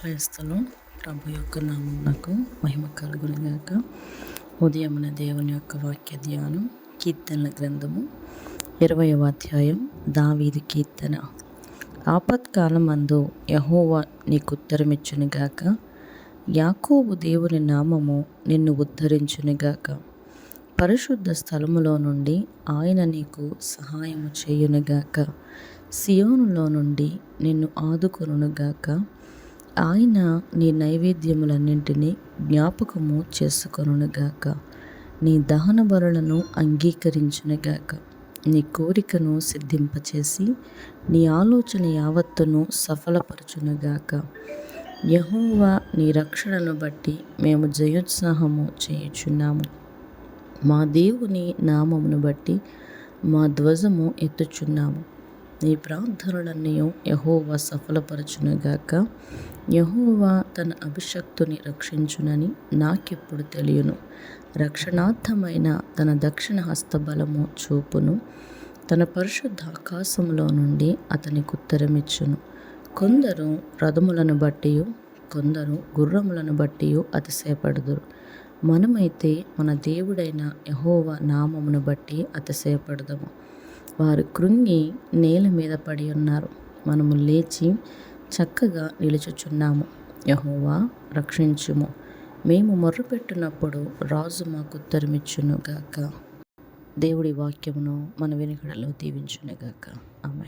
క్రైస్తలో ప్రభు యొక్క నామమునకు మహిమ కలుగునిగాక ఉదయమున దేవుని యొక్క వాక్య ధ్యానం కీర్తనల గ్రంథము ఇరవయవ అధ్యాయం దావీది కీర్తన. ఆపత్కాలం అందు యహోవా నీకు ఉత్తరమిచ్చునుగాక యాకోబు దేవుని నామము నిన్ను ఉద్ధరించునుగాక పరిశుద్ధ స్థలములో నుండి ఆయన నీకు సహాయము చేయునుగాక సియోనులో నుండి నిన్ను ఆదుకొనుగాక ఆయన నీ నైవేద్యములన్నింటినీ జ్ఞాపకము చేసుకొనుగాక నీ దహన బరులను అంగీకరించునుగాక. నీ కోరికను సిద్ధింపచేసి నీ ఆలోచన యావత్తును సఫలపరచునుగాక. యహోవా నీ రక్షణను బట్టి మేము జయోత్సాహము చేయుచున్నాము. మా దేవుని నామమును బట్టి మా ధ్వజము ఎత్తుచున్నాము. నీ ప్రార్థనలన్నీ యహోవా సఫలపరచునుగాక. యహోవా తన అభిషక్తుని రక్షించునని నాకెప్పుడు తెలియను. రక్షణార్థమైన తన దక్షిణ హస్తబలము చూపును తన పరిశుద్ధ ఆకాశంలో నుండి అతనికి ఉత్తరమిచ్చును. కొందరు రథములను బట్టి కొందరు గుర్రములను బట్టి అతిశయపడుదురు. మనమైతే మన దేవుడైన యహోవ నామమును బట్టి అతిశయపడదము. వారు కృంగి నేల మీద పడి ఉన్నారు. మనము లేచి చక్కగా నిలుచుచున్నాము. యహోవా రక్షించుము. మేము మొర్రపెట్టినప్పుడు రాజు మాకు ఉత్తరమిచ్చునుగాక. దేవుడి వాక్యమును మన వెనుకడలో దీవించునుగాక. ఆమె